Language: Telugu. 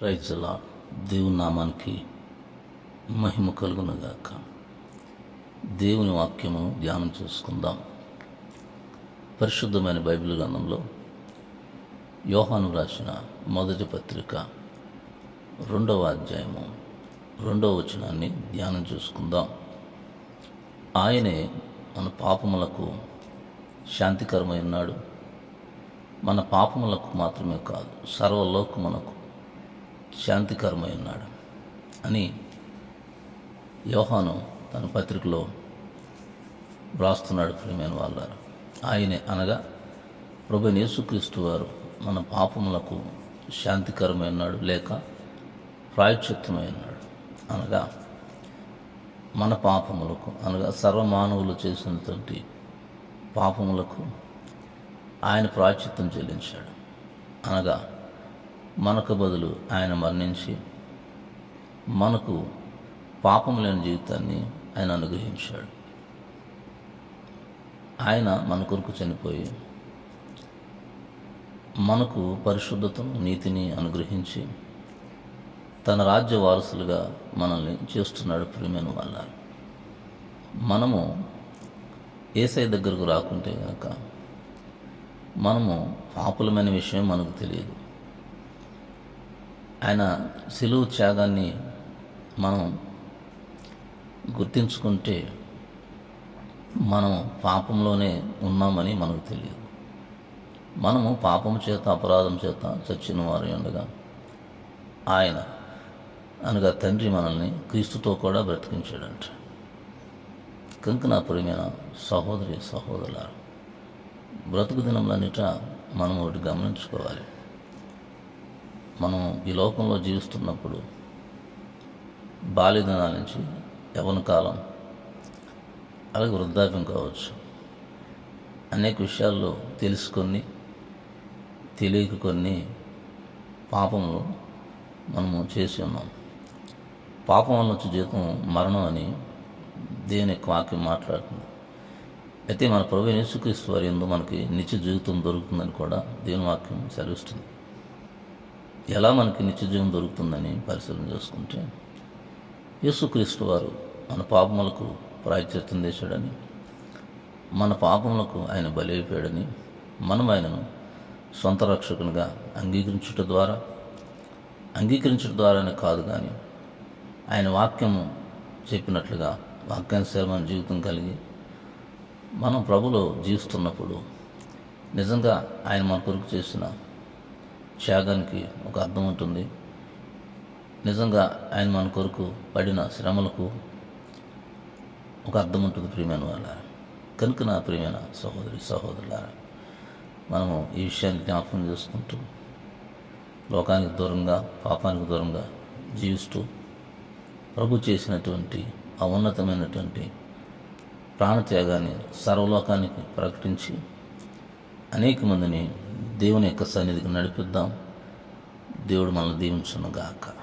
ప్రైజ్లా దేవుని నామానికి మహిమ కలుగునగాక. దేవుని వాక్యము ధ్యానం చేసుకుందాం. పరిశుద్ధమైన బైబిల్ గ్రంథంలో యోహాను రాసిన మొదటి పత్రిక రెండవ అధ్యాయము రెండవ వచనాన్ని ధ్యానం చేసుకుందాం. ఆయనే మన పాపములకు శాంతికరమై ఉన్నాడు. మన పాపములకు మాత్రమే కాదు సర్వలోకమునకు శాంతికరమై ఉన్నాడు అని యోహాను తన పత్రికలో వ్రాస్తున్నాడు ప్రియమైన వాళ్ళారు ఆయనే అనగా ప్రభు యేసుక్రీస్తు వారు మన పాపములకు శాంతికరమై ఉన్నాడు లేక ప్రాయశ్చిత్తమై ఉన్నాడు. అనగా మన పాపములకు అనగా సర్వమానవులు చేసినటువంటి పాపములకు ఆయన ప్రాయశ్చిత్తం చెల్లించాడు. అనగా మనకు బదులు ఆయన మరణించి మనకు పాపం లేని జీవితాన్ని ఆయన అనుగ్రహించాడు. ఆయన మన కొరకు చనిపోయి మనకు పరిశుద్ధతను నీతిని అనుగ్రహించి తన రాజ్య వారసులుగా మనల్ని చేస్తున్నాడు ప్రియమైన వాళ్ళ మనము ఏసై దగ్గరకు రాకుంటే కనుక మనము పాపులమైన విషయం మనకు తెలియదు. ఆయన సిలువు త్యాగాన్ని మనం గుర్తించుకుంటే మనం పాపంలోనే ఉన్నామని మనకు తెలియదు. మనము పాపం చేత అపరాధం చేత చచ్చిన వారు ఉండగా ఆయన అనగా తండ్రి మనల్ని క్రీస్తుతో కూడా బ్రతికించాడంట. కనుక నా ప్రియమైన సహోదరి సహోదరులారు బ్రతుకు దినంలన్నిట మనం ఒకటి గమనించుకోవాలి. మనం ఈ లోకంలో జీవిస్తున్నప్పుడు బాల్యదినాల నుంచి యవన కాలం అలాగే వృద్ధాప్యం కావచ్చు అనేక విషయాల్లో తెలుసుకొని తెలియక కొన్ని పాపములు మనము చేసి ఉన్నాం. పాపం వల్ల వచ్చే జీవితం మరణం అని దేని యొక్క వాక్యం మాట్లాడుతుంది. అయితే మన ప్రభు యేసుక్రీస్తు వారి ఎందు మనకి నిత్య జీవితం దొరుకుతుందని కూడా దేవుని వాక్యం సెలవిస్తుంది. ఎలా మనకి నిత్యజీవం దొరుకుతుందని పరిశీలన చేసుకుంటే యేసుక్రీస్తు వారు మన పాపములకు ప్రాయచిత్తం చేశాడని మన పాపములకు ఆయన బలైపోయాడని మనం ఆయనను సొంత రక్షకునిగా అంగీకరించుట ద్వారా అంగీకరించడం ద్వారానే కాదు కానీ ఆయన వాక్యము చెప్పినట్లుగా వాక్యానుసారమైన జీవితం కలిగి మనం ప్రభులో జీవిస్తున్నప్పుడు నిజంగా ఆయన మన కొరకు చేసిన త్యాగానికి ఒక అర్థం ఉంటుంది. నిజంగా ఆయన మన కొరకు పడిన శ్రమలకు ఒక అర్థం ఉంటుంది ప్రియమైన వాళ్ళ. కనుక నా ప్రియమైన సహోదరి సహోదరులారా మనము ఈ విషయాన్ని జ్ఞాపకం చేసుకుంటూ లోకానికి దూరంగా పాపానికి దూరంగా జీవిస్తూ ప్రభు చేసినటువంటి ఆ ఉన్నతమైనటువంటి ప్రాణత్యాగాన్ని సర్వలోకానికి ప్రకటించి అనేక మందిని దేవుని యొక్క సన్నిధికి నడిపిద్దాం. దేవుడు మనల్ని దీవించును గాక